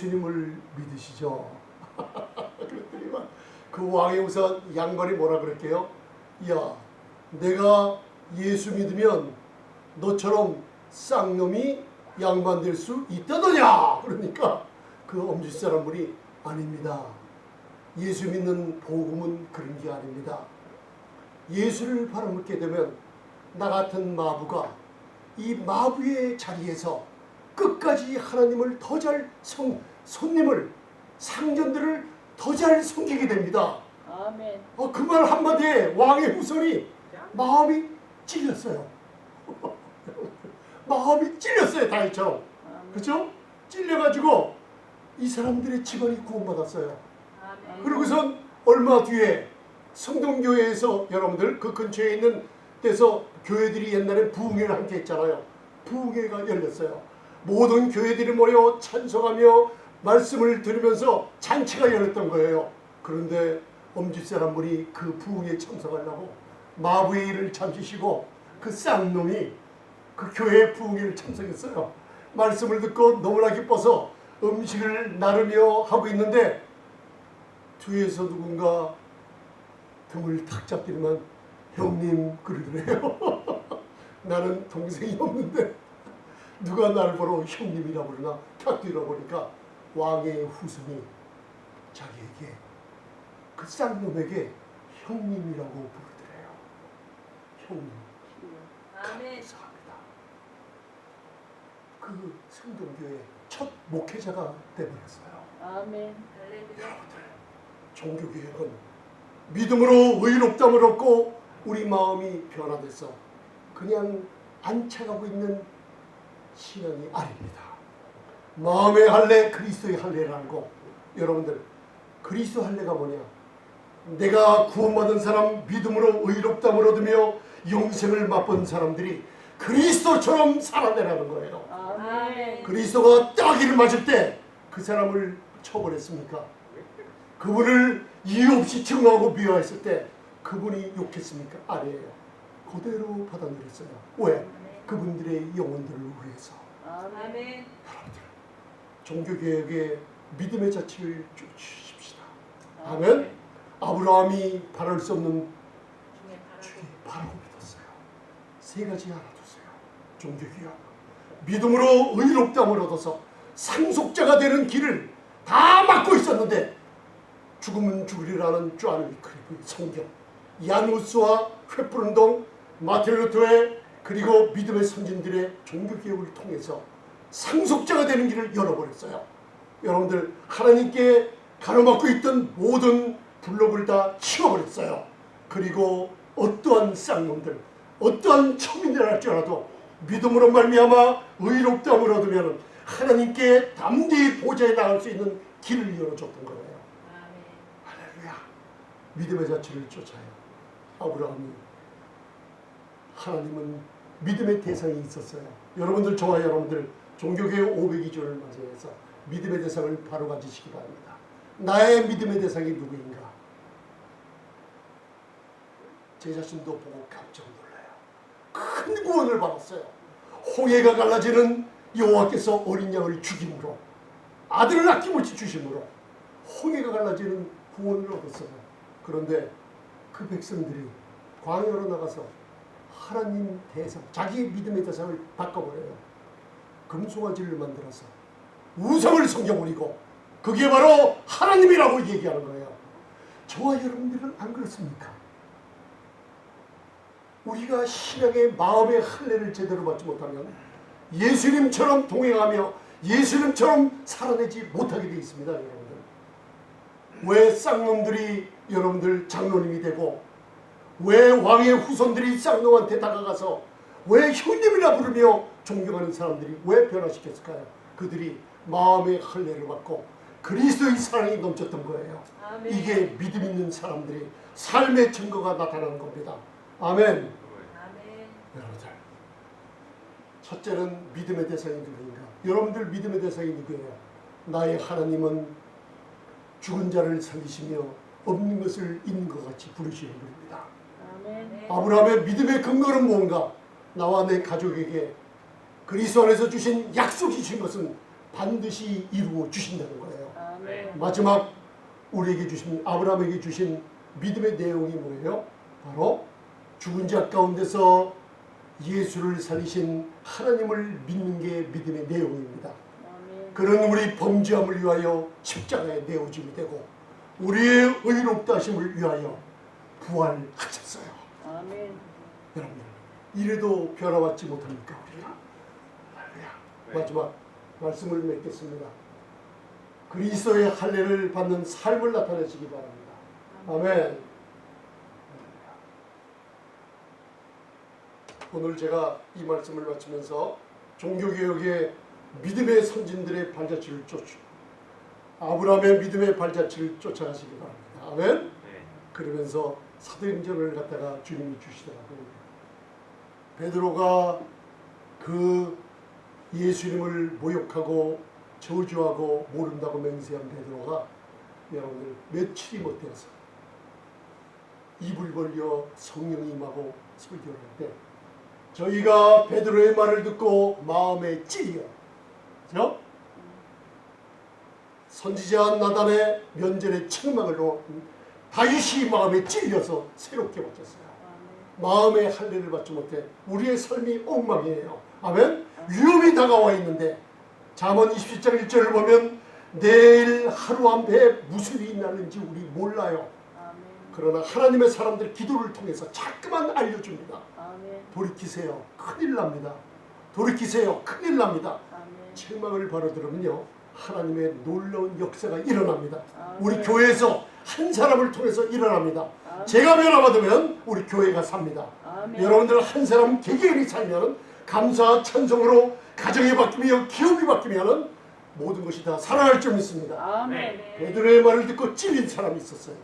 주님을 믿으시죠? 그랬더니만 그 왕의 우선 양반이 뭐라 그랬게요? 야, 내가 예수 믿으면 너처럼 쌍놈이 양반 될 수 있다더냐? 그러니까 그 엄지 사람분이 아닙니다. 예수 믿는 복음은 그런 게 아닙니다. 예수를 바라먹게 되면 나 같은 마부가 이 마부의 자리에서 끝까지 하나님을 더 잘 손님을 상전들을 더 잘 섬기게 됩니다. 아멘. 어, 그 말 한마디에 왕의 후손이 마음이 찔렸어요. 마음이 찔렸어요. 아멘. 그렇죠? 찔려가지고 이 사람들의 집안이 구원받았어요. 아멘. 그러고선 얼마 뒤에 성동교회에서 여러분들 그 근처에 있는 데서 교회들이 옛날에 부흥회를 함께 했잖아요. 부흥회가 열렸어요. 모든 교회들이 모여 찬송하며 말씀을 들으면서 잔치가 열렸던 거예요. 그런데 엄지사람 분이 그 부흥에 참석하려고 마부의 일을 잠시 쉬고 그 쌍놈이 그 교회 부흥회를 참석했어요. 말씀을 듣고 너무나 기뻐서 음식을 나르며 하고 있는데 뒤에서 누군가 등을 탁 잡더니만 형님 그러더래요. 나는 동생이 없는데 누가 나를 보러 형님이라 부르나 탁 뒤돌아보니까 왕의 후손이 자기에게 그 쌍놈에게 형님이라고 부르더래요. 형님. 아멘. 감사합니다. 그 성동교회 첫 목회자가 되버렸어요. 아멘. 여러분들 종교개혁은 믿음으로 의롭담을 얻고 우리 마음이 변화돼서 그냥 안착하고 있는 신앙이 아닙니다. 마음의 할례 그리스도의 할례라는 거 여러분들 그리스도 할례가 뭐냐 내가 구원받은 사람 믿음으로 의롭담을 얻으며 영생을 맛본 사람들이 그리스도처럼 살아내라는 거예요. 그리스도가 따기를 맞을 때 그 사람을 처벌했습니까? 그분을 이유 없이 증오하고 미워했을 때 그분이 욕했습니까? 아니에요. 그대로 받아들였어요. 왜? 그분들의 영혼들을 위해서. 아멘. 여러분들 종교개혁의 믿음의 자취를 쫓으십시다. 아멘. 아브라함이 바랄 수 없는 주의 바라고 믿었어요. 세 가지 알아두세요. 종교개혁. 믿음으로 의롭다함을 얻어서 상속자가 되는 길을 다 막고 있었는데 죽으면 죽으리라는 쭈아는 그리고 성경 야누스와 횃불운동 마틴 루터의 그리고 믿음의 선진들의 종교개혁을 통해서 상속자가 되는 길을 열어버렸어요. 여러분들 하나님께 가로막고 있던 모든 블록을 다 치워버렸어요. 그리고 어떠한 쌍놈들, 어떠한 초민들 할지라도 믿음으로 말미암아 의롭다함을 얻으면 하나님께 담대히 보좌에 나갈 수 있는 길을 열어줬던 거예요. 할렐루야. 믿음의 자취를 쫓아요. 아브라함이 하나님은 믿음의 대상이 있었어요. 여러분들 저와 여러분들 종교개혁 502조를 맞이해서 믿음의 대상을 바로 가지시기 바랍니다. 나의 믿음의 대상이 누구인가? 제 자신도 보고 깜짝 놀라요. 큰 구원을 받았어요. 홍해가 갈라지는 여호와께서 어린 양을 죽임으로 아들을 아낌없이 주심으로 홍해가 갈라지는 구원을 얻었어요. 그런데 그 백성들이 광야로 나가서 하나님 대상, 자기 믿음의 대상을 바꿔버려요. 금송아지를 만들어서 우상을 섬겨버리고 그게 바로 하나님이라고 얘기하는 거예요. 저와 여러분들은 안 그렇습니까? 우리가 신앙의 마음의 할례를 제대로 받지 못하면 예수님처럼 동행하며 예수님처럼 살아내지 못하게 되어 있습니다, 여러분들. 왜 쌍놈들이 여러분들 장로님이 되고 왜 왕의 후손들이 쌍놈한테 다가가서 왜 형님이라 부르며 존경하는 사람들이 왜 변화시켰을까요? 그들이 마음의 할례를 받고 그리스도의 사랑이 넘쳤던 거예요. 아멘. 이게 믿음 있는 사람들이 삶의 증거가 나타나는 겁니다. 아멘. 아멘. 여러분들 첫째는 믿음의 대상이 누구인가? 여러분들 믿음의 대상이 누구예요? 나의 하나님은 죽은 자를 살리시며 없는 것을 있는 것 같이 부르시는 분입니다. 아멘. 아브라함의 믿음의 근거는 뭔가? 나와 내 가족에게 그리스도 안에서 주신 약속이 주신 것은 반드시 이루어 주신다는 거예요. 아멘. 마지막 우리에게 주신 아브라함에게 주신 믿음의 내용이 뭐예요? 바로 죽은 자 가운데서 예수를 살리신 하나님을 믿는 게 믿음의 내용입니다. 아멘. 그런 우리 범죄함을 위하여 십자가에 내어짐이 되고 우리의 의롭다 하심을 위하여 부활하셨어요. 아멘. 여러분 이래도 변화받지 못합니까 우리가? 할렐루야. 마지막 말씀을 맺겠습니다. 그리스도의 할례를 받는 삶을 나타내시기 바랍니다. 아멘. 오늘 제가 이 말씀을 마치면서 종교개혁의 믿음의 선진들의 발자취를 쫓 아브라함의 믿음의 발자취를 쫓아가시기 바랍니다. 아멘. 네. 그러면서 사도행전을 갖다가 주님이 주시더라고요. 베드로가 그 예수님을 모욕하고 저주하고 모른다고 맹세한 베드로가 여러분들 며칠이 못 되어서 입을 벌려 성령이 임하고 설교를 할때 저희가 베드로의 말을 듣고 마음에 찔려 그죠? 선지자 나단의 면전에 책망을 놓 다윗이 마음에 찔려서 새롭게 바뀌었어요. 마음의 할례를 받지 못해 우리의 삶이 엉망이에요. 아멘. 위험이 다가와 있는데 잠언 27장 1절을 보면 내일 하루 한 배에 무슨 일이 나는지 우리 몰라요. 아멘. 그러나 하나님의 사람들 기도를 통해서 자꾸만 알려줍니다. 아멘. 돌이키세요. 큰일 납니다. 돌이키세요. 큰일 납니다. 아멘. 책망을 바로 들으면요. 하나님의 놀라운 역사가 일어납니다. 아멘. 우리 교회에서 한 사람을 통해서 일어납니다. 아멘. 제가 변화받으면 우리 교회가 삽니다. 아멘. 여러분들 한 사람 개개인이 살면 감사와 찬송으로 가정이 바뀌며 기업이 바뀌면 모든 것이 다 살아날 줄 믿습니다. 아멘. 베드로의 말을 듣고 찔린 사람이 있었어요.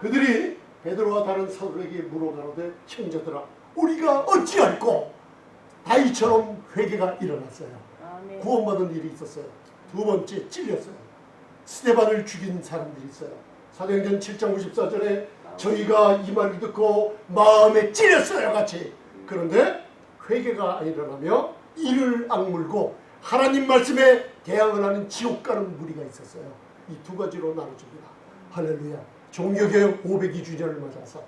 그들이 베드로와 다른 사도에게 물어가로되 형제들아 우리가 어찌할꼬 다이처럼 회개가 일어났어요. 아멘. 구원받은 일이 있었어요. 두 번째 찔렸어요. 스테반을 죽인 사람들이 있어요. 사도행전 7장 54절에 저희가 이 말을 듣고 마음에 찔렸어요 같이. 그런데 회개가 안 일어나며 이를 악물고 하나님 말씀에 대항을 하는 지옥 가는 무리가 있었어요. 이 두 가지로 나눠집니다. 할렐루야. 종교개혁 502주년을 맞아서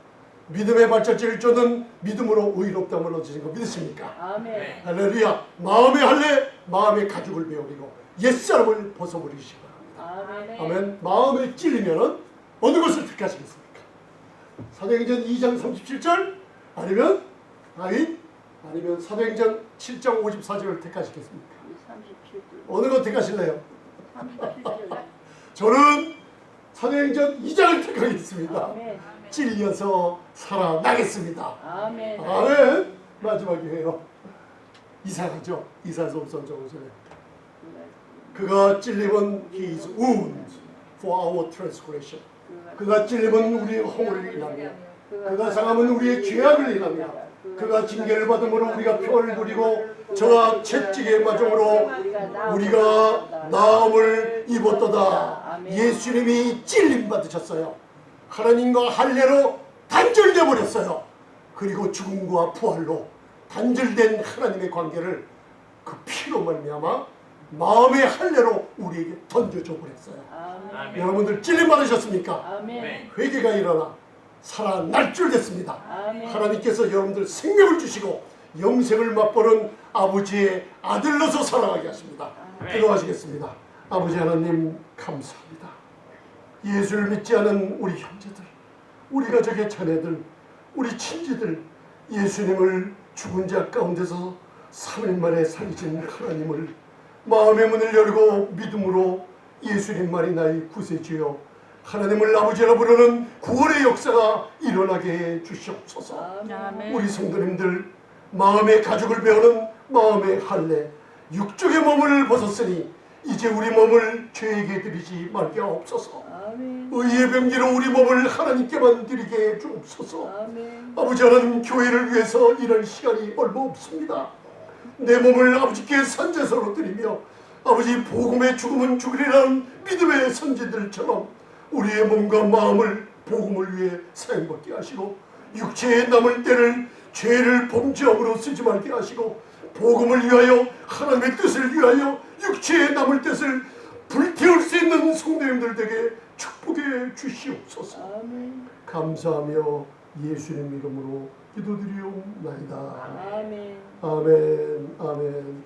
믿음의 발자취를 쫓는 믿음으로 의롭다함을 얻으신 거 믿으십니까? 아멘. 할렐루야. 마음의 할례, 마음의 가죽을 베어리고 옛사람을 벗어버리시기 바랍니다. 아멘. 아멘. 마음에 찔리면 어느 것을 택하시겠습니까? 사도행전 2장 37절 아니면 다윗 아니면 사도행전 7장 54절을 택하시겠습니까? 37절. 어느 것 택하실래요? 37절. 저는 사도행전 2장을 택하겠습니다. 아멘. 찔려서 살아나겠습니다. 아멘. 아멘. 마지막이에요. 이사가죠. 이사서 5장 5절에 그가 찔림은 he is wound for our transgression. 그가 찔림은 우리의 허물을 인하며 그가 상함은 우리의 죄악을 인하며 그가 징계를 받음으로 우리가 평을 누리고 저가 채찍의 마종으로 우리가 나음을 입었도다. 예수님이 찔림 받으셨어요. 하나님과 할례로 단절돼 버렸어요. 그리고 죽음과 부활로 단절된 하나님의 관계를 그 피로 말미암아 마음의 할례로 우리에게 던져줘 버렸어요. 아멘. 여러분들 찔림 받으셨습니까? 아멘. 회개가 일어나 살아날 줄 됐습니다. 하나님께서 여러분들 생명을 주시고 영생을 맛보는 아버지의 아들로서 살아가게 하십니다. 기도하시겠습니다. 아버지 하나님 감사합니다. 예수를 믿지 않은 우리 형제들, 우리 가족의 자녀들, 우리 친지들 예수님을 죽은 자 가운데서 3일 만에 살리신 하나님을 마음의 문을 열고 믿음으로 예수님 말이 나의 구세주여 하나님을 아버지라 부르는 구원의 역사가 일어나게 해 주시옵소서. 아멘. 우리 성도님들 마음의 가죽을 베어는 마음의 할례 육적의 몸을 벗었으니 이제 우리 몸을 죄에게 드리지 말게 하옵소서 아멘. 의의 병기로 우리 몸을 하나님께만 드리게 해 주옵소서 아멘. 아버지 하나님 교회를 위해서 일할 시간이 얼마 없습니다 내 몸을 아버지께 산제서로 드리며 아버지 복음의 죽음은 죽으리라는 믿음의 선지들처럼 우리의 몸과 마음을 복음을 위해 사용받게 하시고 육체에 남을 때를 죄를 범죄함으로 쓰지 말게 하시고 복음을 위하여 하나님의 뜻을 위하여 육체에 남을 뜻을 불태울 수 있는 성도님들 되게 축복해 주시옵소서. 아멘. 감사하며 예수님 이름으로 기도드리옵나이다. 아멘. 아멘, 아멘.